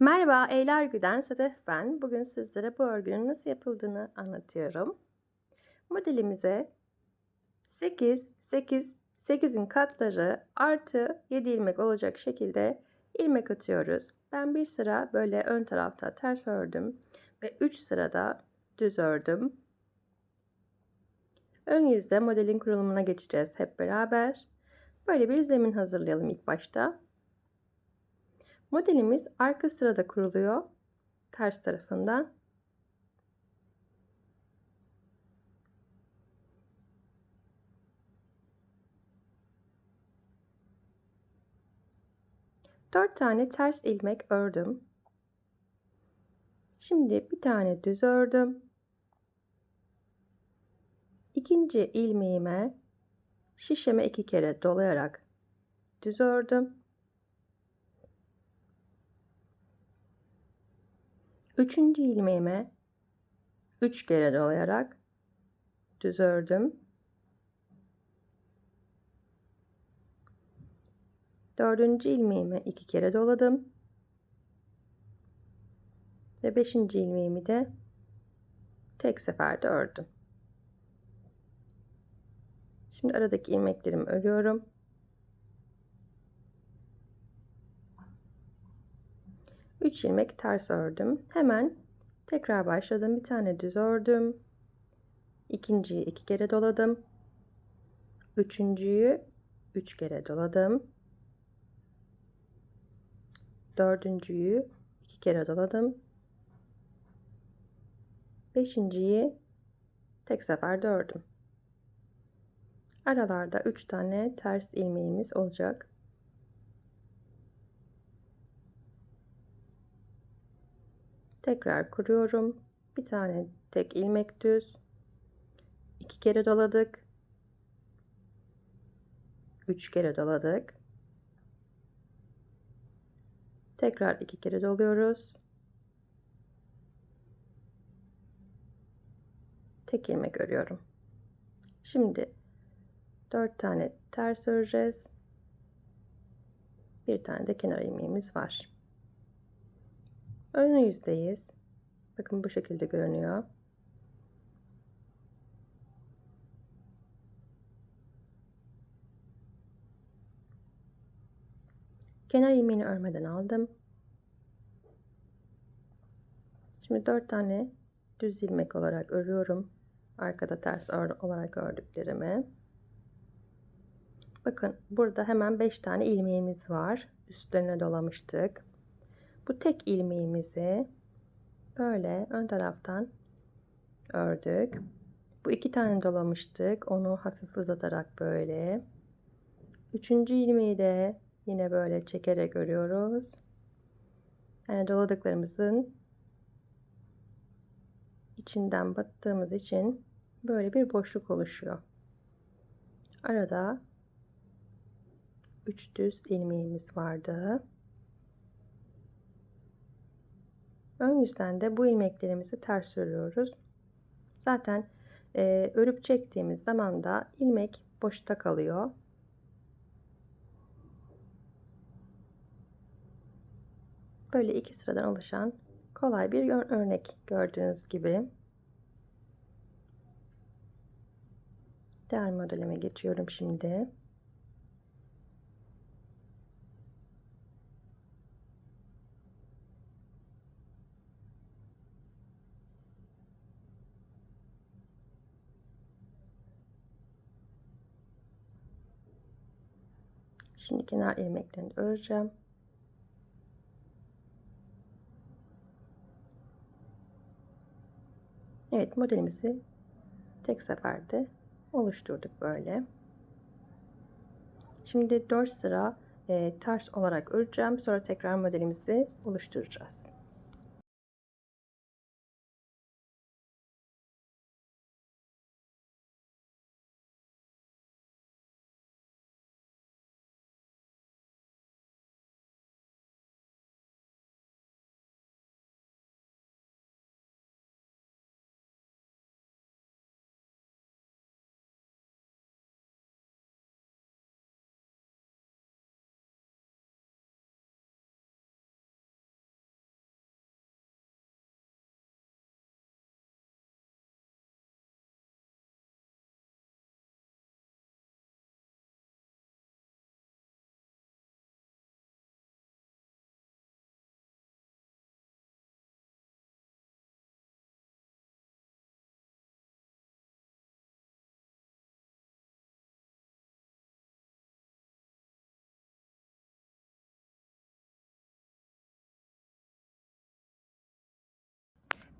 Merhaba, Eylül Örgü'den Sedef ben. Bugün sizlere bu örgünün nasıl yapıldığını anlatıyorum. Modelimize 8, 8, 8'in katları artı 7 ilmek olacak şekilde ilmek atıyoruz. Ben bir sıra böyle ön tarafta ters ördüm ve 3 sırada düz ördüm. Ön yüzde modelin kurulumuna geçeceğiz hep beraber. Böyle bir zemin hazırlayalım ilk başta. Modelimiz arka sırada kuruluyor. Ters tarafından. Dört tane ters ilmek ördüm. Şimdi bir tane düz ördüm. İkinci ilmeğime şişeme iki kere dolayarak düz ördüm. Üçüncü ilmeğime üç kere dolayarak düz ördüm. Dördüncü ilmeğime iki kere doladım. Ve beşinci ilmeğimi de tek seferde ördüm. Şimdi aradaki ilmeklerimi örüyorum. 3 ilmek ters ördüm. Hemen tekrar başladım. Bir tane düz ördüm. İkinciyi iki kere doladım. Üçüncüyü üç kere doladım. Dördüncüyü iki kere doladım. Beşinciyi tek seferde ördüm. Aralarda üç tane ters ilmeğimiz olacak. Tekrar kuruyorum. Bir tane tek ilmek düz. iki kere doladık. Üç kere doladık. Tekrar iki kere doluyoruz. Tek ilmek örüyorum. Şimdi dört tane ters öreceğiz. Bir tane de kenar ilmeğimiz var. Ön yüzdeyiz. Bakın bu şekilde görünüyor. Kenar ilmeğini örmeden aldım. Şimdi 4 tane düz ilmek olarak örüyorum. Arkada ters olarak ördüklerimi. Bakın burada hemen 5 tane ilmeğimiz var. Üstlerine dolamıştık. Bu tek ilmeğimizi böyle ön taraftan ördük. Bu iki tane dolamıştık. Onu hafif uzatarak böyle. Üçüncü ilmeği de yine böyle çekerek örüyoruz. Yani doladıklarımızın içinden battığımız için böyle bir boşluk oluşuyor. Arada 3 düz ilmeğimiz vardı. Ön yüzden de bu ilmeklerimizi ters örüyoruz. Zaten e, örüp çektiğimiz zaman da ilmek boşta kalıyor. Böyle iki sıradan oluşan kolay bir örnek gördüğünüz gibi. Diğer modelime geçiyorum şimdi. Şimdi kenar ilmeklerini öreceğim. Evet modelimizi tek seferde oluşturduk böyle. Şimdi 4 sıra e, ters olarak öreceğim. Sonra tekrar modelimizi oluşturacağız.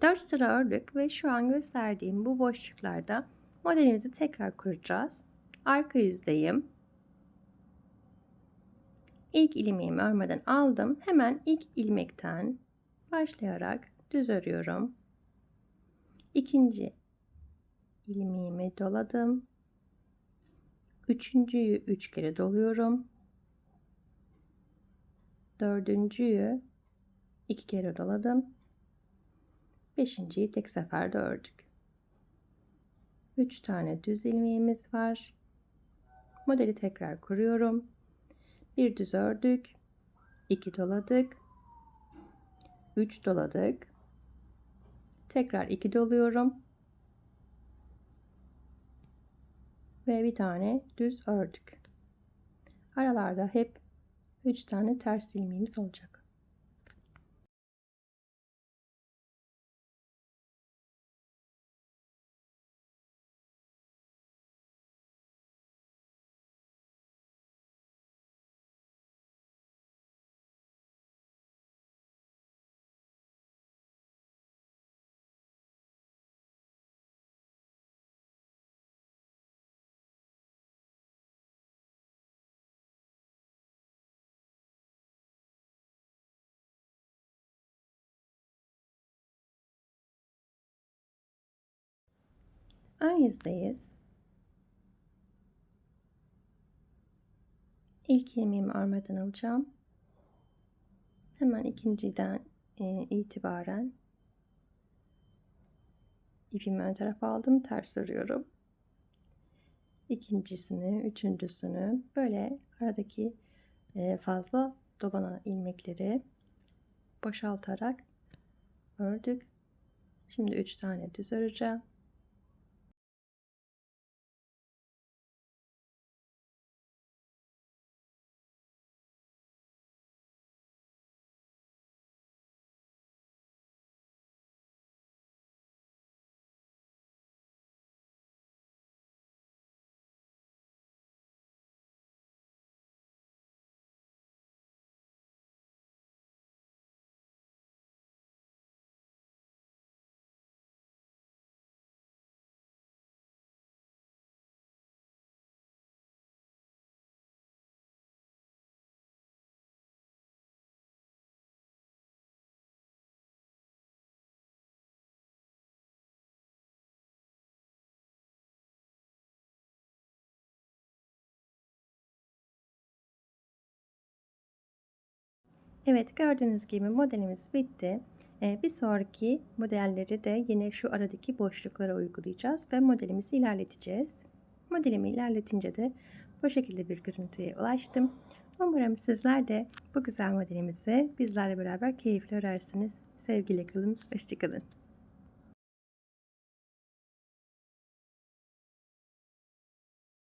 4 sıra ördük ve şu an gösterdiğim bu boşluklarda modelimizi tekrar kuracağız. Arka yüzdeyim. İlk ilmeğimi örmeden aldım. Hemen ilk ilmekten başlayarak düz örüyorum. İkinci ilmeğimi doladım. Üçüncüyü üç kere doluyorum. Dördüncüyü iki kere doladım. Beşinciyi tek seferde ördük. Üç tane düz ilmeğimiz var. Modeli tekrar kuruyorum. Bir düz ördük. iki doladık. Üç doladık. Tekrar iki doluyorum. Ve bir tane düz ördük. Aralarda hep 3 tane ters ilmeğimiz olacak. Ön yüzdeyiz. İlk ilmeğimi örmeden alacağım. Hemen ikinciden e, itibaren ipimi ön tarafa aldım. Ters örüyorum. İkincisini, üçüncüsünü böyle aradaki e, fazla dolanan ilmekleri boşaltarak ördük. Şimdi üç tane düz öreceğim. Evet gördüğünüz gibi modelimiz bitti. Ee, bir sonraki modelleri de yine şu aradaki boşluklara uygulayacağız ve modelimizi ilerleteceğiz. Modelimi ilerletince de bu şekilde bir görüntüye ulaştım. Umarım sizler de bu güzel modelimizi bizlerle beraber keyifli örersiniz. Sevgiyle kalın, hoşçakalın.